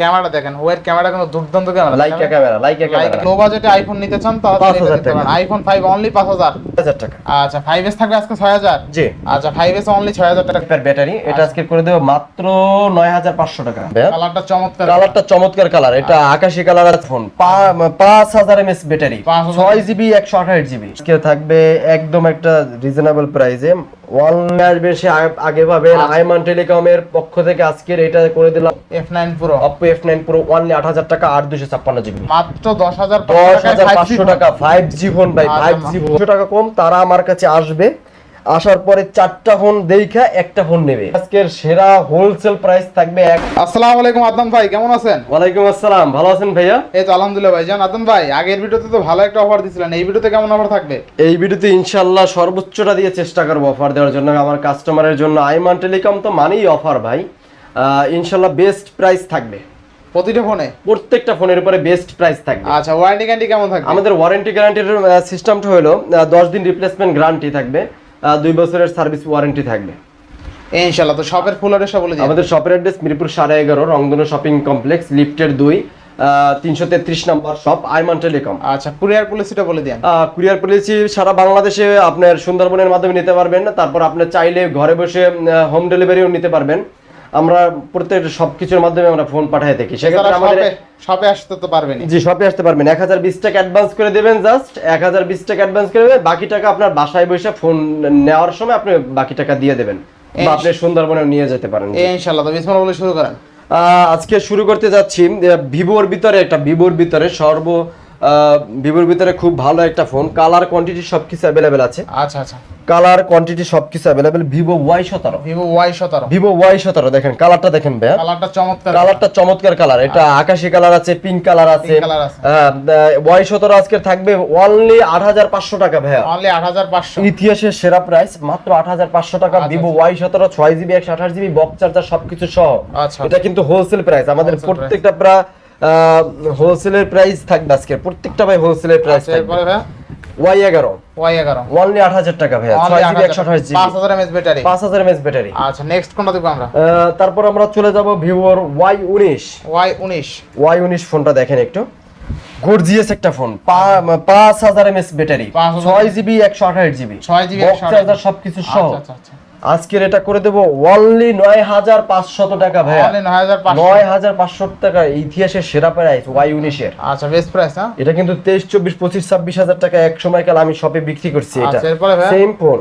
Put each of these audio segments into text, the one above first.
Camera দেখেন ওয়ের camera দুর্দান্ত camera Leica camera Leica camera. Low বাজেটে আইফোন নিতে চান তাহলে 5,000। আইফোন অনলি পাঁচ হাজার। হাজার টাকা। আচ্ছা থাকবে আজকে জি। আচ্ছা অনলি টাকা। ব্যাটারি এটা আজকে করে দেবো মাত্র নয় হাজার পাঁচশো টাকা। কালারটা চমৎকার। কালারটা চমৎকার কালার এটা আকাশি কালার ফোন পাঁচ হাজার এমএস ব্যাটারি 5000 ছয় জিবি একশো আঠাশ জিবি আজকে থাকবে একদম একটা রিজনেবল প্রাইসে ওয়ান ম্যাচ বেশি আগে- ভাবে পাবেন আইমান টেলিকমের পক্ষ থেকে আজকের এটা করে দিলাম। F nine pro Oppo F nine পুরো ওয়ান আট হাজার টাকা আট দুশো ছাপ্পান্ন জিবি মাত্র দশ হাজার দশ হাজার পাঁচশো টাকা ফাইভ জি ফোন ভাই আচ্ছা, ফাইভ জি ফোন টাকা কম তারা আমার কাছে আসবে। আসার পরে চারটা ফোন দেখা একটা ফোন নেবে। আজকের সেরা হোলসেল প্রাইস থাকবে এক আসসালামু আলাইকুম আদনান ভাই কেমন আছেন? ওয়ালাইকুম আসসালাম ভালো আছেন ভাইয়া? এই তো আলহামদুলিল্লাহ ভাই জান আদনান ভাই আগের ভিডিওতে তো ভালো একটা অফার দিছিলেন এই ভিডিওতে কেমন অফার থাকবে? এই ভিডিওতে ইনশাল্লাহ সর্বোচ্চটা দিয়ে চেষ্টা করব অফার দেওয়ার জন্য আমার কাস্টমারের জন্য। আইমান টেলিকম তো মানেই অফার ভাই। আহ, ইনশাল্লাহ বেস্ট প্রাইস থাকবে। প্রতিটা ফোনে প্রত্যেকটা ফোনের উপরে বেস্ট প্রাইস থাকবে। আচ্ছা ওয়ারেন্টি গ্যারান্টি কেমন থাকবে? আমাদের ওয়ারেন্টি গ্যারান্টির সিস্টেমটা হলো আহ, দশ দিন রিপ্লেসমেন্ট গ্যারান্টি থাকবে। দুই বছরের সার্ভিস ওয়ারেন্টি থাকবে। ইনশাল্লাহ তো শপের ফুল অ্যাড্রেসটা বলে দিই আমাদের শপের অ্যাড্রেস মিরপুর সাড়ে এগারো রংধনু শপিং কমপ্লেক্স লিফটের দুই তিনশো তেত্রিশ নম্বর শপ আইমান টেলিকম আচ্ছা কুরিয়ার পলিসিটা বলে দিন। কুরিয়ার পলিসি সারা বাংলাদেশে আপনার সুন্দরবনের মাধ্যমে নিতে পারবেন তারপর আপনি চাইলে ঘরে বসে হোম ডেলিভারিও নিতে পারবেন। আমরা প্রত্যেক সবকিছুর মাধ্যমে আমরা ফোন পাঠাই থাকি। সেক্ষেত্রে আমাদের শপে আসতে তো পারবেনই জি শপে আসতে পারবেন এক হাজার বিশ টাকা অ্যাডভান্স করে দেবেন জাস্ট এক হাজার বিশ টাকা অ্যাডভান্স করে দেবেন। বাকি টাকা আপনার বাসায় বসে ফোন নেওয়ার সময় আপনি বাকি টাকা দিয়ে দেবেন। বা আপনি সুন্দরবনে নিয়ে যেতে পারেন। ইনশাআল্লাহ তো বিসমিল্লাহ বলে শুরু করেন। আজকে শুরু করতে যাচ্ছি। ভিভোর ভিতরে একটা ভিভোর ভিতরে সর্ব ভিভোর ভিতরে খুব ভালো একটা ফোন কালার কোয়ান্টিটি সবকিছু অ্যাভেলেবেল আছে। আচ্ছা আচ্ছা। কালার কোয়ান্টিটি সবকিছু অ্যাভেলেবেল ভিভো ওয়াই সতেরো। ভিভো ওয়াই সতেরো। ভিভো ওয়াই সতেরো দেখেন কালারটা দেখেন ভাইয়া। কালারটা চমৎকার কালারটা চমৎকার কালার এটা আকাশি কালার আছে পিঙ্ক কালার আছে। ওয়াই সতেরো আজকে থাকবে অনলি আট হাজার পাঁচশো টাকা ভাইয়া। অনলি আট হাজার পাঁচশো। ইতিহাসের সেরা প্রাইস মাত্র আট হাজার পাঁচশো টাকা আচ্ছা, ভিভো ওয়াই সতেরো ছয় জিবি একশো আঠাশ জিবি বক্স চার্জার সবকিছু সহ। আচ্ছা এটা কিন্তু হোলসেল প্রাইস আমাদের প্রত্যেকটা প্রায় হোলসেলের প্রাইস থাকবে আজকে প্রত্যেকটা ভাই হোলসেলের প্রাইস আচ্ছা ভাই? ওয়াই এগারো। ওয়াই এগারো। অনলি আট হাজার টাকা ভাইয়া ছয় জিবি একশো আঠাশ জিবি পাঁচ হাজার এমএস ব্যাটারি পাঁচ হাজার এমএস ব্যাটারি আচ্ছা নেক্সট কোনটা দেখব আমরা? তারপর আমরা চলে যাব ভিভোর ওয়াই উনিশ। ওয়াই উনিশ। ওয়াই উনিশ ফোনটা দেখেন একটু। গর্জিয়াস একটা ফোন পাঁচ হাজার এমএস ব্যাটারি 5000 ছয় জিবি একশো আঠাশ জিবি 6 GB বক্স 128 চার্জার সবকিছু সহ। আচ্ছা আচ্ছা আচ্ছা। আজকের এটা করে দেবো অনলি নয় হাজার পাঁচশত টাকা ভাই নয় হাজার পাঁচশো নয় টাকা ইতিহাসের সেরা প্রাইস ওয়াই উনিশের আচ্ছা বেস্ট প্রাইস হ্যাঁ? এটা কিন্তু তেইশ চব্বিশ পঁচিশ ছাব্বিশ হাজার টাকা এক সময় কাল আমি শপে বিক্রি করছি এটা। আচ্ছা? সেম ফোন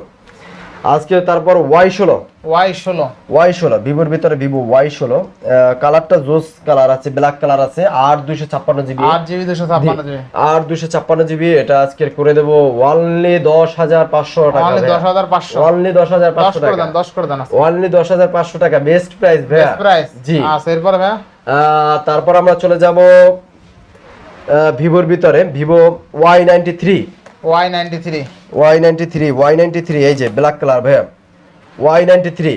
আজকে তারপর ওয়াই ষোলো। ওয়াই ষোলো। ওয়াই ষোলো ভিভোর ভিতরে ভিভো ওয়াই ষোলো। কালারটা জোস কালার আছে ব্ল্যাক কালার আছে আর দুইশো ছাপ্পান্ন জিবি। আট জিবি দুশো ছাপ্পান্ন জিবি। আর দুইশো ছাপ্পান্ন জিবি এটা আজকের করে দেবো অনলি দশ হাজার পাঁচশো টাকা দশ হাজার পাঁচশো। অনলি দশ হাজার পাঁচশো টাকা। দশ করে দেন অনলি দশ হাজার পাঁচশো টাকা বেস্ট প্রাইস ভাইয়া। প্রাইস জি। আচ্ছা এরপরে ভাই আহ, তারপর আমরা চলে যাব ভিভোর ভিতরে Vivo Y ninety three Y ninety three Y ninety three Y ninety three এই যে ব্ল্যাক কালার ভাইয়া। ওয়াই নাইনটি থ্রি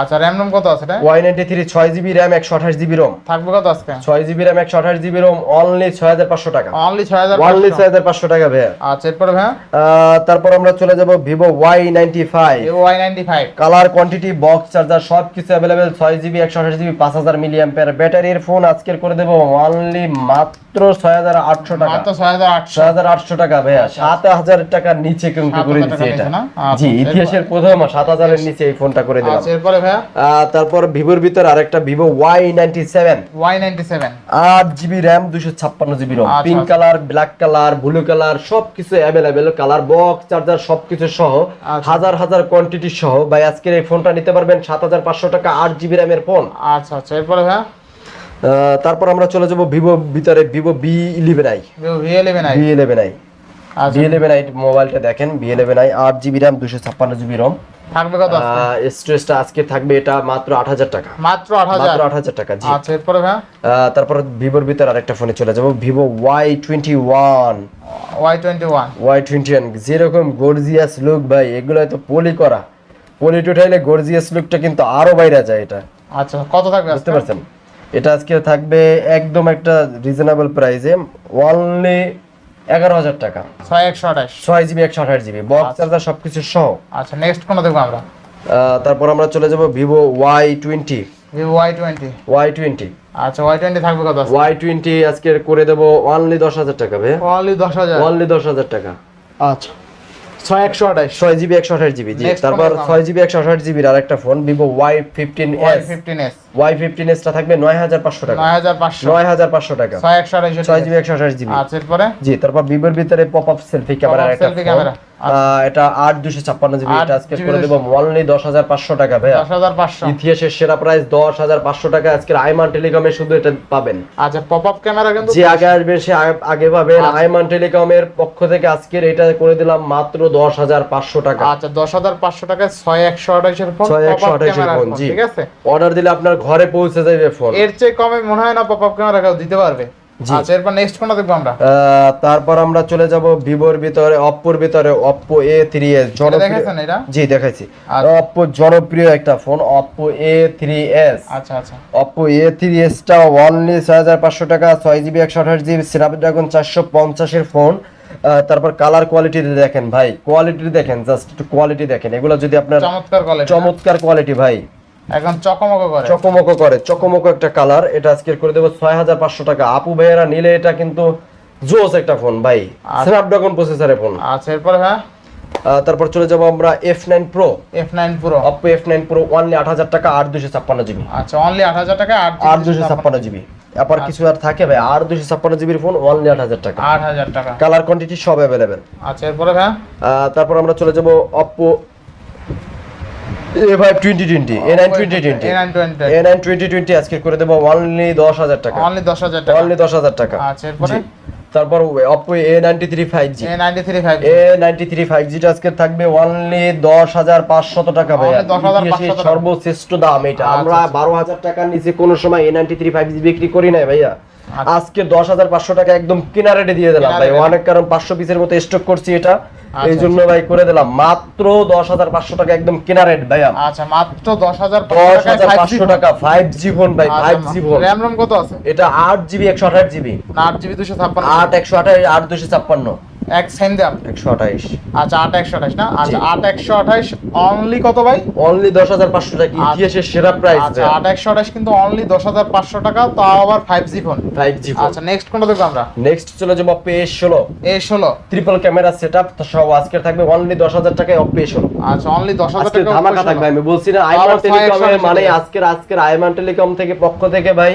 আচ্ছা র্যাম রোম কত আছে এটা ওয়াই নাইনটি থ্রি ছয় জিবি র্যাম একশো আঠাশ জিবি রোম থাকবে কত আজকে? ছয় জিবি র্যাম একশো আঠাশ জিবি রোম অনলি ছয় হাজার পাঁচশো টাকা। অনলি ছয় হাজার অনলি ছয় হাজার পাঁচশো টাকা ভাইয়া। আচ্ছা এরপরে ভাই আহ, তারপর আমরা চলে যাব Vivo Y ninety five Y ninety five colour quantity box charger সব কিছু অ্যাভেলেবেল ছয় জিবি একশো আঠাশ জিবি পাঁচ হাজার মিলিয়াম ব্যাটারির ফোন আজকের করে দেবো অনলি মাত্র ছয় হাজার আটশো টাকা। মাত্র ছয় হাজার আটশো। ছয় হাজার আটশো টাকা ভাইয়া। সাত হাজার টাকার নিচে কিন্তু করে দিচ্ছে এটা নিচে না? আচ্ছা, জি ইতিহাসের প্রথম সাত হাজারের নিচে এই ফোনটা করে দিলাম। আচ্ছা এরপরে ভাই তারপর ভিভোর ভিতর আরেকটা Vivo Y ninety seven. Y ninety seven. আট জিবি র্যাম দুশো ছাপ্পান্ন জিবি রোম। আচ্ছা, পিঙ্ক আচ্ছা। Colour black colour blue colour সবকিছু অ্যাভেলেবেল কালার বক্স চার্জার সবকিছু সহ আচ্ছা। হাজার হাজার কোয়ান্টিটি সহ। ভাই আজকের এই ফোনটা নিতে পারবেন সাত হাজার পাঁচশো টাকা আট জিবি র্যামের ফোন আচ্ছা আচ্ছা এরপরে ভাই তারপর আমরা চলে যাব ভিভো ভিতরে Vivo V eleven I V eleven I V eleven I V eleven I মোবাইলটা দেখেন বি ইলেভেন আই আট জিবি র্যাম দুশো ছাপ্পান্ন জিবি রোম থাকবে কত আজকে? আজকে থাকবে এটা মাত্র আট হাজার টাকা। মাত্র আট হাজার? মাত্র আট হাজার টাকা জি। আচ্ছা এরপরে তারপর ভিভোর ভিতর আরেকটা ফোনে চলে যাব Vivo Y twenty one. Y twenty one. Y twenty one যেরকম গর্জিয়াস লুক ভাই এগুলো তো পলি করা। পলি গর্জিয়াস লুকটা কিন্তু আরও বাইরে যায় এটা। আচ্ছা কত থাকবে বুঝতে পারছেন? এটা আজকে থাকবে একদম একটা রিজনেবল প্রাইসে অনলি এগারো হাজার টাকা। ছয় একশো আঠাশ। ছয় জিবি একশো আঠাশ জিবি বক্স চার্জার সবকিছু সহ। আচ্ছা নেক্সট কোনটা দেখব আমরা? তারপর আমরা চলে যাব Vivo Y twenty Vivo Y twenty Y twenty আচ্ছা ওয়াই টোয়েন্টি থাকবে কত? ওয়াই টোয়েন্টি আজকে করে দেবো অনলি দশ হাজার টাকা ভাই অনলি দশ হাজার। অনলি দশ হাজার টাকা। আচ্ছা। ছয় একশো আঠাশ। ছয় জিবি একশো আঠাশ জিবি তারপর ছয় জিবি একশো আঠাশ জিবির আর একটা phone Vivo Y fifteen S fifteen S Y fifteen এসটা থাকবে নয় হাজার পাঁচশো টাকা। নয় হাজার পাঁচশো। নয় হাজার পাঁচশো টাকা। ছয় একশো ছয় জিবি একশো আঠাশ জিবি। আচ্ছা এরপরে? জি তারপর ভিভোর ভিতরে পপ আপ সেলফি ক্যামেরার একটা ফোন। এটা আট দুশো ছাপ্পান্ন জিবি। এটা আজকে করে দেবো অনলি দশ হাজার পাঁচশো টাকা ভাইয়া। দশ হাজার পাঁচশো। ইতিহাসের সেরা প্রাইস দশ হাজার পাঁচশো টাকা। আজকের আইমান টেলিকমে শুধু এটা পাবেন। আচ্ছা পপ আপ ক্যামেরা কিন্তু যে আগে আসবেন সে আগে- পাবেন। আইমান টেলিকমের পক্ষ থেকে আজকের এটা করে দিলাম মাত্র দশ হাজার পাঁচশো টাকা। আচ্ছা দশ হাজার পাঁচশো টাকা ছয় একশো আঠাশের ফোন ছয় একশো আঠাশের ফোন জি। ঠিক আছে? অর্ডার দিলে আপনার ঘরে পৌঁছে যাবে ফোন এর চেয়ে কমে মনে হয় না পপ আপ ক্যামেরা কেউ দিতে পারবে। আচ্ছা এরপর নেক্সট কোনটা দেখব আমরা? তারপর আমরা চলে যাব ভিভোর ভিতরে অপ্পোর ভিতরে অপ্পো এ থ্রি এস দেখেছেন এটা? জি দেখাইছি। আচ্ছা। অপ্পো জনপ্রিয় একটা phone Oppo A three S আচ্ছা আচ্ছা। অপ্পো এ থ্রি এসটা অনলি ছয় হাজার পাঁচশো টাকা ছয় জিবি একশো আঠাশ জিবি স্ন্যাপড্রাগন চারশো পঞ্চাশের ফোন তারপর কালার কোয়ালিটি দেখেন ভাই। কোয়ালিটি দেখেন জাস্ট একটু কোয়ালিটি দেখেন। এগুলো যদি আপনার চমৎকার কোয়ালিটি চমৎকার কোয়ালিটি ভাই। এখন চকমক করে। চকমকো করে চকমকো একটা কালার এটা আজকে করে দেবো ছয় হাজার পাঁচশো টাকা। আপু ভাইয়েরা নিলে এটা কিন্তু জোস একটা ফোন ভাই। আচ্ছা। স্ন্যাপড্রাগন প্রসেসরের ফোন আচ্ছা এরপরে হ্যাঁ? তারপর চলে যাব আমরা F nine pro F nine pro Oppo F nine pro only আট হাজার টাকা আট দুশো ছাপ্পান্ন জিবি। আচ্ছা অনলি আট হাজার টাকা আট দুশো ছাপ্পান্ন জিবি। আবার কিছু আর থাকে ভাই আর দুশো ছাপ্পান্ন জিবির ফোন অনলি আট হাজার টাকা। আট হাজার টাকা। কালার কোয়ান্টিটি সব অ্যাভেলেবেল আচ্ছা এরপরে হ্যাঁ? তারপর আমরা চলে যাব Oppo A five twenty twenty A nine twenty twenty A nine twenty twenty twenty আজকে করে দেবো অনলি দশ হাজার টাকা। অনলি দশ হাজার টাকা। অনলি দশ হাজার টাকা। আচ্ছা এরপরে? তারপর Oppo A ninety three five G A ninety three five A ninety three five জিটা আজকে থাকবে অনলি দশ হাজার পাঁচশত টাকা ভাই Only 10,500 টাকা। সর্বশ্রেষ্ঠ দাম এটা। আচ্ছা, আমরা বারো হাজার টাকার নিচে কোনো সময় A ninety three five G বিক্রি করি নাই ভাইয়া। আচ্ছা। আজকে দশ হাজার পাঁচশো টাকা একদম কিনা রেটে দিয়ে দিলাম ভাই অনেক কারণ পাঁচশো পিসের মতো স্টক করছি এটা। আচ্ছা, এই জন্য ভাই করে দিলাম। মাত্র দশ হাজার পাঁচশো টাকা একদম কেনা রেট ভাইয়া। আচ্ছা মাত্র দশ হাজার দশ হাজার পাঁচশো টাকা ফাইভ জি ফোন ভাই five G phone. RAM ROM কত আছে? এটা আট জিবি একশো আঠাশ জিবি আট জিবি দুশো ছাপ্পান্ন। আট একশো আঠাশ আট দুশো ছাপ্পান্ন। এক সেম দাম একশো আঠাইশ। আচ্ছা আট একশো আঠাশ না? আচ্ছা জি। আট একশো আঠাশ অনলি কত ভাই? অনলি দশ হাজার পাঁচশো টাকা। ইতিহাসের সেরা প্রাইস আচ্ছা আট একশো আঠাশ কিন্তু অনলি দশ হাজার পাঁচশো টাকা তাও আবার five G phone five G আচ্ছা নেক্সট কোনটা দেখব আমরা? নেক্সট চলে যাব অপ্পো এ ষোলো। এ ষোলো। ট্রিপল ক্যামেরা সেট আপ সব আজকে থাকবে অনলি দশ হাজার টাকায় অপ্পো এ ষোলো। আচ্ছা অনলি দশ হাজার আজকে টাকা ধামাকা থাকবে আমি বলছি না আইমান একশো মানে টাকা। আজকের আজকের আইমান টেলিকম থেকে পক্ষ থেকে ভাই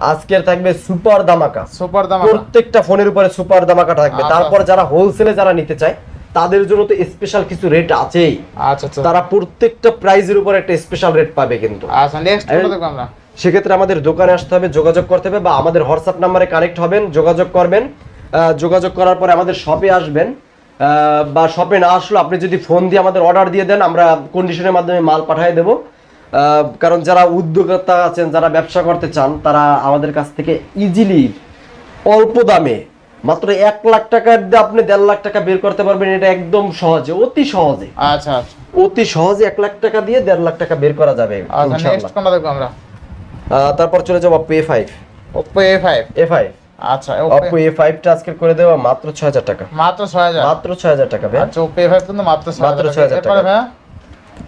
আজকের থাকবে সুপার দামাকা। সুপার দাম প্রত্যেকটা ফোনের উপরে সুপার দামাকা থাকবে। আচ্ছা। তারপর যারা হোলসেলে যারা নিতে চায় তাদের জন্য তো স্পেশাল কিছু রেট আছেই। আচ্ছা আচ্ছা। তারা প্রত্যেকটা প্রাইজের উপর একটা স্পেশাল রেট পাবে কিন্তু। আচ্ছা নেক্সট আমরা? সেক্ষেত্রে আমাদের দোকানে আসতে হবে যোগাযোগ করতে হবে বা আমাদের হোয়াটসঅ্যাপ নাম্বারে কানেক্ট হবেন যোগাযোগ করবেন। যোগাযোগ করার পরে আমাদের শপে আসবেন। আহ, বা শপে না আসলে আপনি যদি ফোন দিয়ে আমাদের অর্ডার দিয়ে দেন আমরা কন্ডিশনের মাধ্যমে মাল পাঠিয়ে দেবো। কারণ যারা উদ্যোক্তা আছেন যারা ব্যবসা করতে চান তারা আমাদের কাছ থেকে ইজিলি অল্প দামে মাত্র এক লাখ টাকার দিয়ে আপনি দেড় লাখ টাকা বের করতে পারবেন এটা একদম সহজে অতি সহজে। আচ্ছা আচ্ছা। অতি সহজে এক লাখ টাকা দিয়ে দেড় লাখ টাকা বের করা যাবে আচ্ছা আমরা? তারপর চলে যাব pay five Oppo A five A five আচ্ছা অপো এ ফাইভটা আজকে করে দেওয়া মাত্র ছয় হাজার টাকা। মাত্র ছয় হাজার। মাত্র ছয় হাজার টাকা ভাই আচ্ছা ওপো এ ফাইভ কিন্তু মাত্র ছয় হাজার টাকা।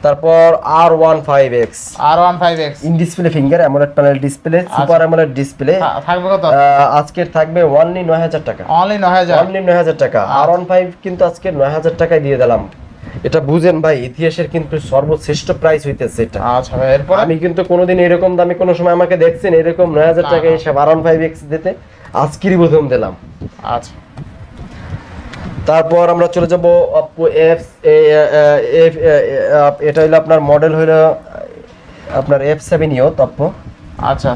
তারপর R one five X R one five X in display finger AMOLED panel display super AMOLED display থাকবে কত? আজকের থাকবে ওয়ানলি নয় হাজার টাকা। অনলি নয় হাজার। অনলি নয় হাজার টাকা। আর ওয়ান ফাইভ কিন্তু আজকে নয় হাজার টাকায় দিয়ে দিলাম। এটা বুঝেন ভাই ইতিহাসের কিন্তু সর্বশ্রেষ্ঠ প্রাইস হইতেছে এটা। আচ্ছা ভাই এরপরে? আমি কিন্তু কোনোদিন এরকম দামে কোনো সময় আমাকে দেখছেন এরকম নয় হাজার টাকা। এসে আর ওয়ান ফাইভ এক্স দিতে। আজকেরই প্রথম দিলাম। আচ্ছা। তারপর আমরা চলে যাব অপো এফ এফ এটা হলো আপনার মডেল হলো আপনার এফ সেভেন ইউ অপো আচ্ছা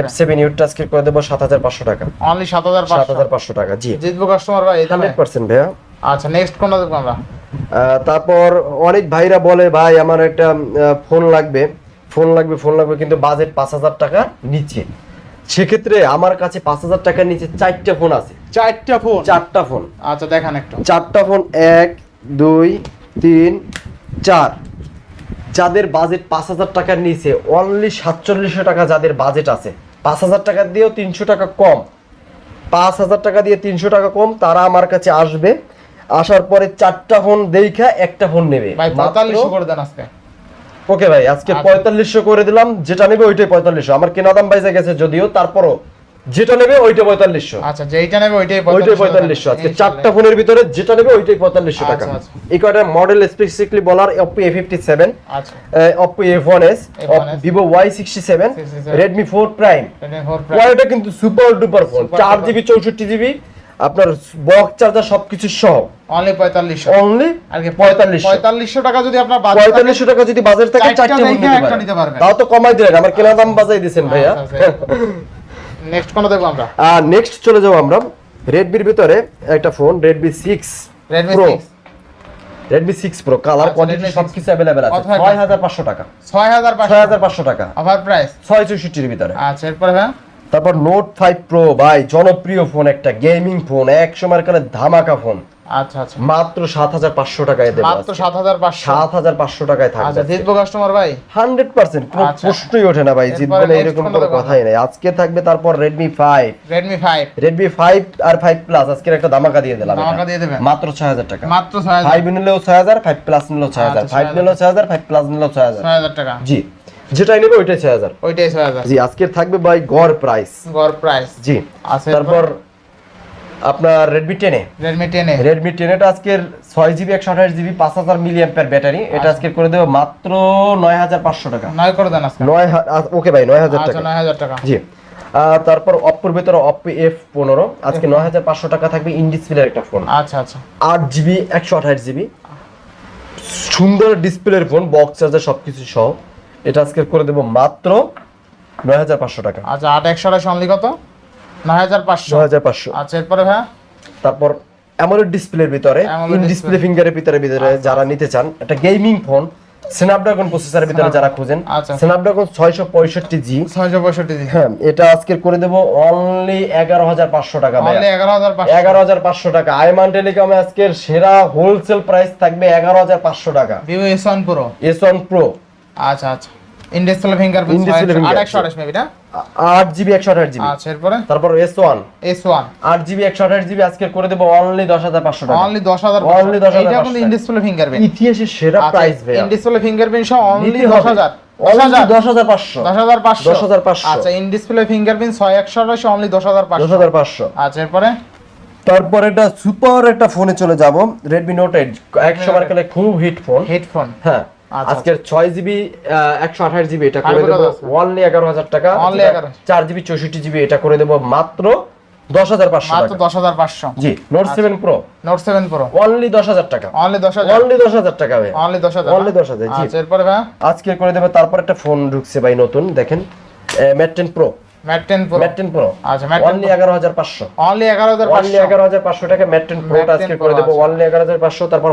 এফ সেভেন ইউটা আজকে করে দেবো সাত হাজার পাঁচশো টাকা। অনলি সাত হাজার সাত হাজার পাঁচশো টাকা জি। জিতবো কাস্টমার ভাই হান্ড্রেড পার্সেন্ট ভাইয়া। আচ্ছা নেক্সট কোনটা দেখব আমরা? আহ, তারপর অনেক ভাইরা বলে ভাই আমার একটা ফোন লাগবে। ফোন লাগবে ফোন লাগবে কিন্তু বাজেট পাঁচ হাজার টাকা নিচে। সেক্ষেত্রে আমার কাছে পাঁচ হাজার টাকার নিচে চারটা ফোন আছে। চারটা ফোন চারটা ফোন আচ্ছা দেখান একটু। চারটা ফোন এক দুই তিন চার। যাদের বাজেট পাঁচ হাজার টাকার নিচে অনলি সাতচল্লিশশো টাকা যাদের বাজেট আছে। পাঁচ হাজার টাকা দিয়েও তিনশো টাকা কম। পাঁচ হাজার টাকা দিয়ে তিনশো টাকা কম তারা আমার কাছে আসবে। আসার পরে চারটা ফোন দেখা একটা ফোন নেবে। পঁয়তাল্লিশশো করে দেন আজকে। ওকে ভাই আজকে আচ্ছা। পঁয়তাল্লিশশো করে দিলাম যেটা নেবে ওইটাই পঁয়তাল্লিশশো। আমার কেনা দাম বাইজে গেছে যদিও তারপরও যেটা নেবে ওইটা পঁয়তাল্লিশশো। আচ্ছা যেইটা নেবে ওইটাই ওইটাই পঁয়তাল্লিশশো আজকে চারটা ফোনের ভিতরে যেটা নেবে ওইটাই পঁয়তাল্লিশশো টাকা। আচ্ছা, আচ্ছা। এই কয়টার মডেল স্পেসিফিকলি বলার অপো এ ফিফটি সেভেন আচ্ছা। Oppo F one S Vivo Y sixty seven Redmi four prime কিন্তু সুপার ডুপার ফোন চার জিবি চৌষট্টি জিবি আপনার বক্স চার্জার সবকিছু সহ। অনলি পঁয়তাল্লিশশো। অনলি আর কি পঁয়তাল্লিশশো। পঁয়তাল্লিশশো টাকা যদি আপনার বাজেট থাকে- পঁয়তাল্লিশশো টাকা যদি বাজার থাকে চারটা একটা নিতে পারবেন। তাও তো কমাই দিলেন আমার কেনা দাম বাজাই দিয়েছেন ভাইয়া। নেক্সট কোন দেখব আমরা? আর নেক্সট চলে যাব আমরা রেডমির ভিতরে একটা phone Redmi six Redmi pro six Redmi six pro colour আচ্ছা, Redmi 6 সবকিছু অ্যাভেলেবেল আছে। কত হয় ছয় হাজার পাঁচশো টাকা। ছয় হাজার ছয় পাঁচশো হাজার পাঁচশো টাকা। অফার প্রাইস ছয় চৌষট্টির ভিতরে। আচ্ছা এরপরে হ্যাঁ তারপর নোট ফাইভ প্রো ভাই জনপ্রিয় ফোন একটা গেমিং ফোন এক সময়ের কালে ধামাকা ফোন আচ্ছা আচ্ছা। মাত্র সাত হাজার পাঁচশো টাকায় দেবো মাত্র সাত হাজার পাঁচশো। সাত হাজার পাঁচশো টাকায় আচ্ছা জিতবো কাস্টমার ভাই? হান্ড্রেড পার্সেন্ট কোনো আচ্ছা। প্রশ্নই ওঠে না ভাই জিতবে না এরকম কোনো কথাই নাই। আজকে থাকবে তারপর Redmi five Redmi five Redmi five আর ফাইভ প্লাস আজকের একটা ধামাকা দিয়ে দিলাম ধামাকা দিয়ে দেবেন। মাত্র ছয় হাজার টাকা। মাত্র ছয় হাজার। ফাইভ নিলেও ছয় হাজার ফাইভ প্লাস নিলেও ছয় হাজার। আচ্ছা, ফাইভ 6,000 নিলেও ছয় হাজার ফাইভ প্লাস নিলেও ছয় হাজার। ছয় হাজার টাকা। জি। যেটাই নেবে ওইটাই ছয় হাজার। ওইটাই ছয় হাজার। জি আজকের থাকবে ভাই গড় প্রাইস গড় প্রাইস জি আচ্ছা তারপর আপনার রেডমি টেনে রেডমি টেনে রেডমি টেনেটা আজকের ছয় জিবি একশো আঠাশ জিবি পাঁচ হাজার মিলি ব্যাটারি এটা আচ্ছা। আজকে করে দেবো মাত্র নয় হাজার পাঁচশো টাকা। নয় করে দেন আজকে। নয় ওকে ভাই নয় হাজার আচ্ছা টাকা। নয় হাজার টাকা। জি তারপর অপ্পোর ভিতরে অপ্পো এফ পনেরো। আজকে নয় হাজার পাঁচশো টাকা থাকবে ইন ডিসপ্লের একটা ফোন আচ্ছা আচ্ছা। আট জিবি একশো আঠাশ জিবি সুন্দর ডিসপ্লের ফোন বক্স চার্জার সবকিছু সহ। এটা আজকে করে দেবো মাত্র নয় হাজার পাঁচশো টাকা। আচ্ছা আট একশো আঠাশ অনলি কত? নয় হাজার পাঁচশো। নয় হাজার পাঁচশো। আচ্ছা এরপরে ভাই তারপর অ্যামোলেড ডিসপ্লের ভিতরে ইন ডিসপ্লে। ফিঙ্গারের ভিতরে ভিতরে যারা নিতে চান একটা গেমিং ফোন স্ন্যাপড্রাগন প্রসেসরের ভিতরে যারা খুঁজেন আচ্ছা। স্ন্যাপড্রাগন ছয়শো পঁয়ষট্টি জি ছয়শো পঁয়ষট্টি দিন হ্যাঁ এটা আজকে করে দেবো অনলি এগারো হাজার পাঁচশো টাকা। এগারো হাজার এগারো হাজার পাঁচশো টাকা। আইমান টেলিকমে আজকের সেরা হোলসেল প্রাইস থাকবে এগারো হাজার পাঁচশো টাকা। Vivo S one pro S one pro আচ্ছা আচ্ছা। ইনডিসপ্লে ফিঙ্গারপ্রিন্ট মেবি না? আট জিবি জিবি। আচ্ছা এরপরে? তারপর আজকে করে দেবো অনলি টাকা। অনলি দশ হাজার Only 10,500 এটা কিন্তু ইনডিসপ্লে ফিঙ্গারপ্রিন্ট ইতিহাসের সেরা প্রাইস ফিঙ্গারপ্রিন্ট সহ অনলি নিতে দশ হবে। হাজার। Only দশ হাজার পাঁচশো। দশ হাজার পাঁচশো। 10,500 আচ্ছা ফিঙ্গারপ্রিন্ট ছয় একশো অনলি দশ হাজার দশ পাঁচশো হাজার পাঁচশো। আচ্ছা এরপরে? তারপর একটা সুপার একটা ফোনে চলে যাব। রেডমি নোট এইট কালে খুব হিট ফোন হেডফোন হ্যাঁ। আচ্ছা, আজকের ছয় জিবি একশো আঠাশ জিবি এটা করে দেবো। অনলি এগারো হাজার টাকা। Only 11,000 চার জিবি চৌষট্টি জিবি এটা করে দেবো মাত্র দশ হাজার পাঁচশো মাত্র দশ হাজার পাঁচশো। জি note seven pro note seven pro only দশ হাজার টাকা। অনলি দশ হাজার। অনলি দশ হাজার টাকা ভাই। অনলি দশ হাজার অনলি দশ হাজার জি। আচ্ছা এরপরে আজকে করে দেবে তারপর একটা ফোন ঢুকছে ভাই নতুন দেখেন। Mate ten pro Mate ten pro Mate ten pro আচ্ছা ম্যাট অনলি এগারো হাজার পাঁচশো। অনলি এগারো অনলি পাঁচশো। এগারো হাজার পাঁচশো টাকা ম্যাট টেন প্রোটা Mac 10 আজকে করে দেবো। অনলি এগারো হাজার পাঁচশো তারপর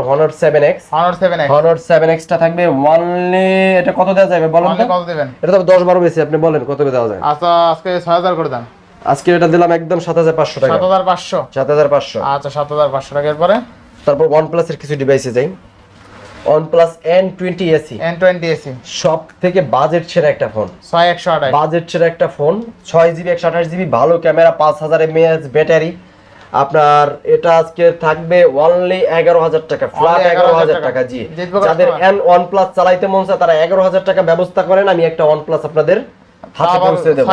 থাকবে অনলি এটা কত দেওয়া যাবে বলেন তো? কত দেবেন? এটা তো বেশি আপনি বলেন কত দেওয়া যায়। আচ্ছা আজকে করে দেন। আজকে এটা দিলাম একদম সাত হাজার পাঁচশো টাকা। সাত হাজার পাঁচশো। সাত হাজার পাঁচশো। আচ্ছা সাত হাজার পাঁচশো টাকা এরপরে? তারপর ওয়ান প্লাসের কিছু ডিভাইসে যাই twenty AC N twenty AC সব থেকে বাজেট সেরা একটা ফোন। ছয় একশো আঠাশ। বাজেট সেরা একটা ফোন ছয় জিবি একশো আঠাশ জিবি ভালো ক্যামেরা পাঁচ হাজার এমএএচ ব্যাটারি। আপনার এটা আজকে থাকবে অনলি এগারো হাজার টাকা ফ্ল্যাট এগারো হাজার 11,000 টাকা। জি। যাদের। এন ওয়ান প্লাস চালাইতে মন চায় তারা এগারো হাজার টাকা ব্যবস্থা করেন আমি একটা ওয়ান প্লাস আপনাদের হাতে পৌঁছে দেবো।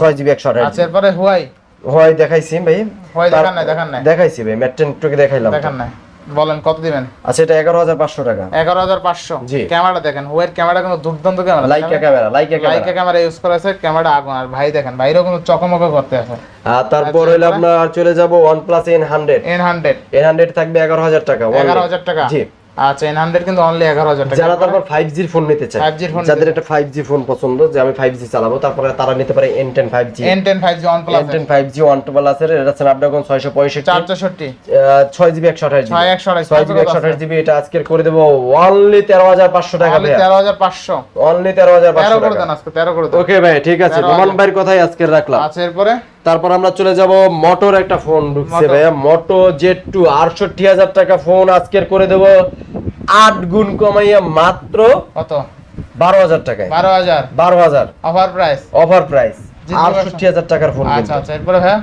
ছয় জিবি একশো আঠাশ আচ্ছা এরপরে হুয়াই হয় দেখাইছি ভাই। দেখান নাই, দেখান নাই। দেখাইছি ভাই ম্যাট্রেন টুকে দেখাইলাম। দেখেন না বলেন কত দিবেন? আচ্ছা এটা এগারো হাজার পাঁচশো টাকা। এগারো হাজার পাঁচশো। জি। ক্যামেরা দেখেন ওয়ের ক্যামেরা কোনো দুর্দান্ত camera Leica camera Leica camera Leica camera. Use করা আছে ক্যামেরা আগুন। আর ভাই দেখেন ভাইরও কোনো চকমক করতে আছে। আর তারপর আচ্ছা, হইল আপনার চলে যাব এন হান্ড্রেড এন হান্ড্রেড থাকবে এগারো হাজার টাকা only। এগারো হাজার টাকা। জি। আচ্ছা এন হান্ড্রেড কিন্তু অনলি এগারো হাজার টাকা। যারা তারপর ফাইভ জির ফোন নিতে চায় 5G ফোন যাদের একটা ফাইভ জি ফোন পছন্দ যে আমি ফাইভ জি চালাবো তারপরে তারা নিতে পারে N ten five G N ten five G OnePlus N ten five G one twelve আছে এটা স্ন্যাপড্রাগন ছয়শো পঁয়ষট্টি। চার ছয় জিবি একশো আঠাশ ছয় একশো আঠাশ ছয় জিবি একশো আঠাশ জিবি এটা আজকের করে দেবো অনলি তেরো হাজার পাঁচশো টাকা অনলি তেরো হাজার পাঁচশো। অনলি তেরো হাজার তেরো করে দেন আজকে তেরো করে দেন। ওকে ভাই ঠিক আছে। রোমান ভাইয়ের কথাই আজকের রাখলাম। আচ্ছা এরপরে? তারপর আমরা চলে যাব মোটর একটা ফোন ঢুকছে। ভাইয়া মোটো জেড টু আটষট্টি হাজার টাকা ফোন আজকের করে দেব। আট গুণ কমাইয়া মাত্র কত? বারো হাজার টাকায়। বারো হাজার? বারো হাজার। অফার প্রাইস অফার প্রাইস আটষট্টি হাজার টাকার ফোন আচ্ছা আচ্ছা এরপরে হ্যাঁ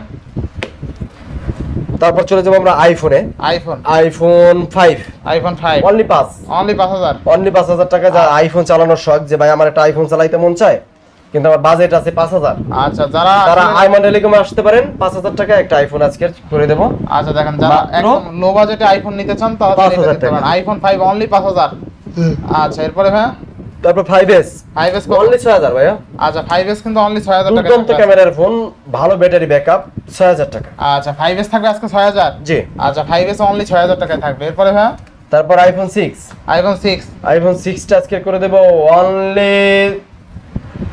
তারপর চলে যাব আমরা আইফোনে iPhone iPhone five iPhone five only পাঁচ। অনলি পাঁচ হাজার? অনলি পাঁচ হাজার টাকা যা আইফোন চালানোর শখ যে ভাই আমার একটা আইফোন চালাইতে মন চায়। কিন্তু আমার বাজেট আছে পাঁচ হাজার। আচ্ছা যারা তারা আইমন টেলিকমে আসতে পারেন পাঁচ হাজার টাকা একটা আইফোন আজকে করে দেবো। আচ্ছা দেখেন যারা একদম লো বাজেটে আইফোন নিতে চান তারা পাঁচ নিতে হাজার টাকা। আইফোন ফাইভ অনলি পাঁচ হাজার। আচ্ছা এরপরে ভাইয়া? তারপর five S five S only ছয় হাজার ভাইয়া। আচ্ছা ফাইভ এস কিন্তু অনলি ছয় হাজার টাকা দুর্দান্ত। ক্যামেরার ফোন ভালো ব্যাটারি ব্যাকআপ ছয় হাজার টাকা। আচ্ছা ফাইভ এস থাকবে আজকে ছয় হাজার? জি। আচ্ছা ফাইভ এস অনলি ছয় হাজার টাকায় থাকবে। এরপরে ভাইয়া? তারপর iPhone six iPhone six iPhone সিক্সটা আজকে করে দেবো অনলি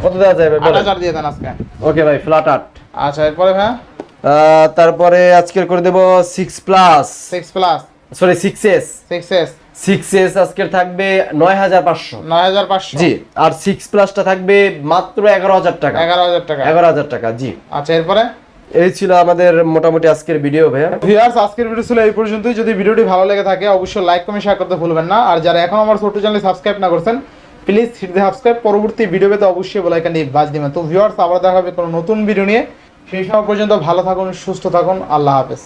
কত দেওয়া যাবে? হাজার দিয়ে দেন আজকে। ওকে ভাই ফ্ল্যাট আট। আচ্ছা এরপরে আহ, তারপরে আজকের করে দেবো six plus six plus sorry six S six S six S আজকের থাকবে নয় হাজার পাঁচশো। নয় হাজার পাঁচশো। জি আর সিক্স প্লাসটা থাকবে মাত্র এগারো হাজার টাকা। এগারো হাজার টাকা। এগারো হাজার টাকা জি। আচ্ছা এরপরে? এই ছিল আমাদের মোটামুটি আজকের ভিডিও ভাইয়া। ভিউয়ার্স আজকের ভিডিও ছিল এই পর্যন্তই। যদি ভিডিওটি ভালো লেগে থাকে অবশ্যই লাইক কমেন্ট শেয়ার করতে ভুলবেন না। আর যারা এখন আমার ছোট চ্যানেল সাবস্ক্রাইব না করছেন প্লিজ হিট দ্য সাবস্ক্রাইব পরবর্তী ভিডিও পেতে অবশ্যই বলে এখানে বাজ দিবেন। তো ভিউয়ার্স আবার দেখা হবে কোনো নতুন ভিডিও নিয়ে। সেই সময় পর্যন্ত ভালো থাকুন, সুস্থ থাকুন। আল্লাহ হাফেজ।